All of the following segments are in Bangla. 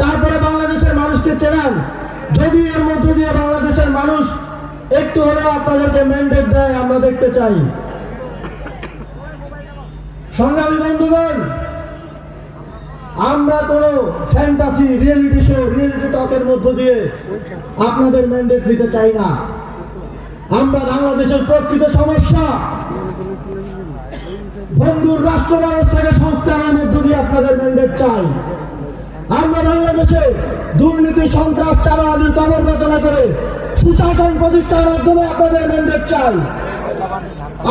তারপরে বাংলাদেশের মানুষকে চেনান। যদি এর মধ্য দিয়ে বাংলাদেশের মানুষ একটু হলেও আপনাদেরকে ম্যান্ডেট দেয়, আমরা দেখতে চাই। সংগ্রামী বন্ধুগণ, আমরা কোনো ফ্যান্টাসি রিয়েলিটি শো রিয়েলিটি টকের মধ্য দিয়ে আপনাদের ম্যান্ডেট নিতে চাই না। আমরা বাংলাদেশের প্রকৃত সমস্যা, বন্ধুর রাষ্ট্র ব্যবস্থাকে সংস্কারের মধ্য দিয়ে আপনাদের ম্যান্ডেট চাই। আমরা বাংলাদেশে দুর্নীতি, সন্ত্রাস চালাবাদির কবর রচনা করে সুশাসন প্রতিষ্ঠার মাধ্যমে আপনাদের ম্যান্ডেট চাই।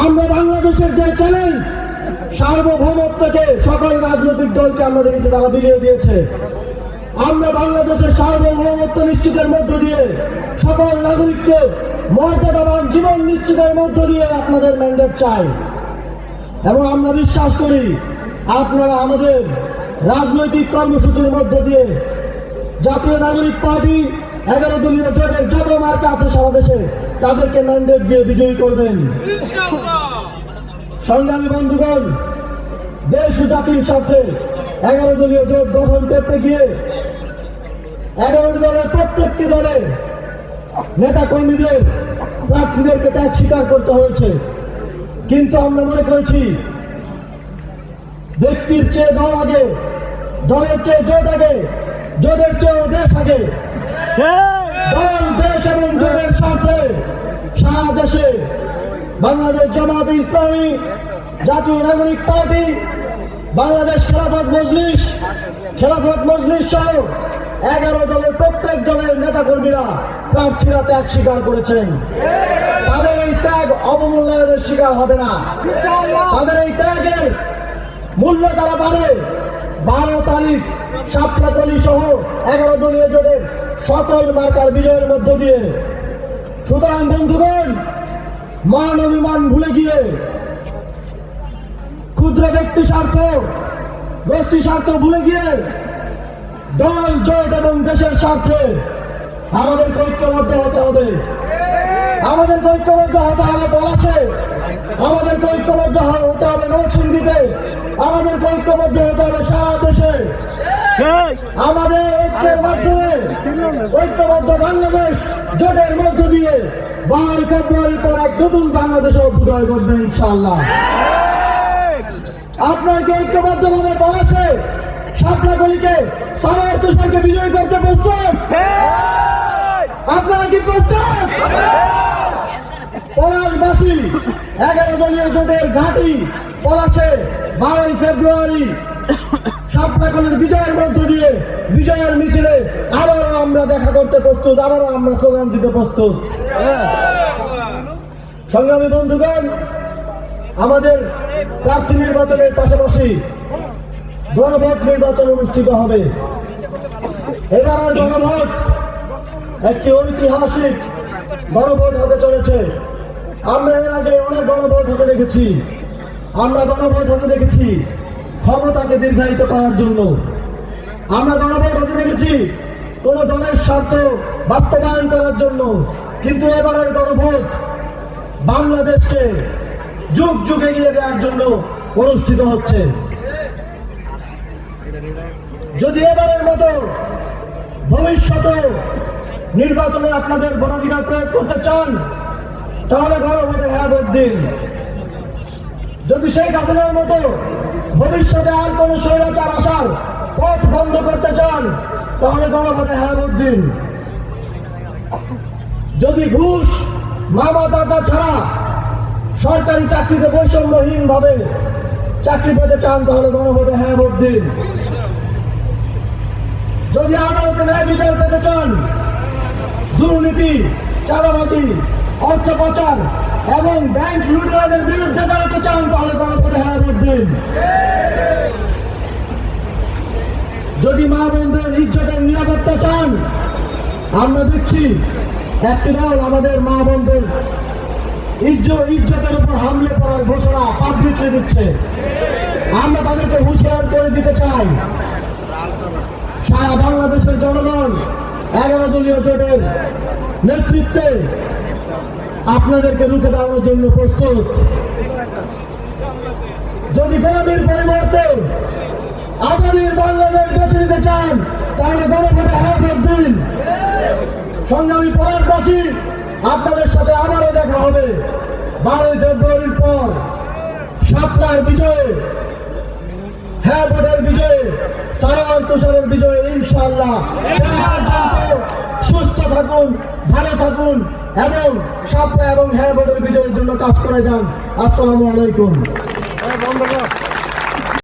আমরা বাংলাদেশের যে চ্যালেঞ্জ সার্বভৌমত্বকে সকল রাজনৈতিক দলকে আমরা দেখেছি, তারা বিলিয়ে দিয়েছে। আমরা বাংলাদেশের সার্বভৌমত্ব নিশ্চিতের মধ্য দিয়ে সকল নাগরিককে মর্যাদাবান জীবন নিশ্চিতের মধ্য দিয়ে আপনাদের ম্যান্ডেট চাই। এবং আমরা বিশ্বাস করি, আপনারা আমাদের রাজনৈতিক কর্মসূচির মধ্য দিয়ে জাতীয় নাগরিক পার্টি এগারো দলীয় জোটের যত মার্কা আছে সারা দেশে তাদেরকে ম্যান্ডেট দিয়ে বিজয়ী করবেন। সংগ্রামী বন্ধুগণ, দেশ জাতির স্বার্থে এগারো দলীয় জোট গঠন করতে গিয়ে এগারোটি দলের প্রত্যেকটি দলের নেতা কর্মীদের প্রার্থীদেরকে ত্যাগ স্বীকার করতে হয়েছে। কিন্তু আমরা মনে করেছি, ব্যক্তির চেয়ে দল আগে দলের চেয়ে জোট আগে জোটের চেয়ে দেশ আগে। দল দেশ এবং জোটের স্বার্থে সারা দেশে বাংলাদেশ জামাত ইসলামী জাতীয় নাগরিক পার্টি বাংলাদেশ খেলাফত মজলিস খেলাফত মজলিস সহ এগারো দলের প্রত্যেক দলের নেতাকর্মীরা প্রার্থীরা ত্যাগ স্বীকার করেছেন। তাদের এই ত্যাগ অবমূল্যায়নের শিকার হবে না। তাদের এই ত্যাগের মূল্য তারা পাবে। বারো তারিখ সাপলাকলি সহ এগারো দলীয় জোটের সকল মার্কার বিজয়ের মধ্য দিয়ে। সুতরাং বন্ধুগণ, মান অভিমান ভুলে গিয়ে ক্ষুদ্র ব্যক্তি স্বার্থ, গোষ্ঠী স্বার্থ ভুলে গিয়ে দল, জোট এবং দেশের স্বার্থে আমাদের ঐক্যবদ্ধ হতে হবে। আমাদের ঐক্যবদ্ধ হতে হবে পলাশে। আমাদের ঐক্যবদ্ধ হতে হবে নরসিংদীতে। আমাদের ঐক্যবদ্ধ হতে হবে আমাদের ঐক্যের মাধ্যমে ঐক্যবদ্ধ বাংলাদেশ জোটের মধ্য দিয়ে বারোই ফেব্রুয়ারির পর এক নতুন বাংলাদেশে অভ্যুদয় করবে ইনশাল্লাহ আপনার কি ঐক্যবদ্ধ ভাবে পলাশে সাপলাগলিকে সারার তুষারকে বিজয়ী করতে প্রস্তুত? আপনারা কি প্রস্তুত? পলাশবাসী এগারো দলীয় জোটের ঘাঁটি পলাশে বারোই ফেব্রুয়ারি সাপলাকলের বিজয়ের মধ্য দিয়ে, বিজয়ের মিছিলে আবারও আমরা দেখা করতে প্রস্তুত, আবারও আমরা স্লোগান দিতে প্রস্তুত। সংগ্রামী বন্ধুগণ, আমাদের প্রার্থী নির্বাচনের পাশাপাশি গণভোট নির্বাচন অনুষ্ঠিত হবে। এবারের গণভোট, একটি ঐতিহাসিক গণভোট হতে চলেছে। আমরা এর আগে অনেক গণভোট হতে দেখেছি। আমরা গণভোট হতে দেখেছি। ক্ষমতাকে দীর্ঘায়িত করার জন্য। আমরা গণভোট দেখেছি, কোন দলের স্বার্থ বাস্তবায়ন করার জন্য। কিন্তু এবারের গণভোট বাংলাদেশকে যুগ যুগ এগিয়ে দেওয়ার জন্য অনুষ্ঠিত হচ্ছে। যদি এবারের মতো ভবিষ্যতে নির্বাচনে আপনাদের ভোটাধিকার প্রয়োগ করতে চান, তাহলে গণভোটে হ্যাঁ ভোট দিন। যদি শেখ হাসিনার মতো ভবিষ্যতে আর কোনো স্বৈরাচার আসার পথ বন্ধ করতে চান, তাহলে গণভোটে হ্যাঁ দিন। যদি ঘুষ মামা চাচা ছাড়া সরকারি চাকরিতে বৈষম্যহীন ভাবে চাকরি পেতে চান, তাহলে গণভোটে হ্যাঁ দিন। যদি আদালতে ন্যায় বিচার পেতে চান, দুর্নীতি, চাঁদাবাজি, অর্থ পাচার এবং ব্যাংক লুটেরাদের বিরুদ্ধে দাঁড়াতে চান, তাহলে গণভোটে হ্যাঁ দিন যদি মা বোনদের ইজ্জতের নিরাপত্তা চান, আমরা দেখছি একটি দল আমাদের মা বোনদের ইজ্জতের উপর হামলে পড়ার ঘোষণা পাবলিকলি দিচ্ছে। আমরা তাদেরকে হুঁশিয়ার করে দিতে চাই। সারা বাংলাদেশের জনগণ এগারো দলীয় জোটের নেতৃত্বে আপনাদেরকে রুখে দেওয়ার জন্য প্রস্তুত। যদি গোলামীর পরিবর্তে আজাদির বাংলাদেশ বেছে নিতে চান, তাহলে গণভোটে ভোট দিন। সংগ্রামী পলাশবাসী আপনাদের সাথে আবারও দেখা হবে। বারোই ফেব্রুয়ারির পর শাপলার বিজয়ে হ্যাঁ ভোটের বিজয়ে সারাওয়ার তুষারের বিজয়ে ইনশাল্লাহ সুস্থ থাকুন, ভালো থাকুন এবং শাপলা এবং হ্যাঁ ভোটের বিজয়ের জন্য কাজ করে যান। আসসালামু আলাইকুম। Round of applause.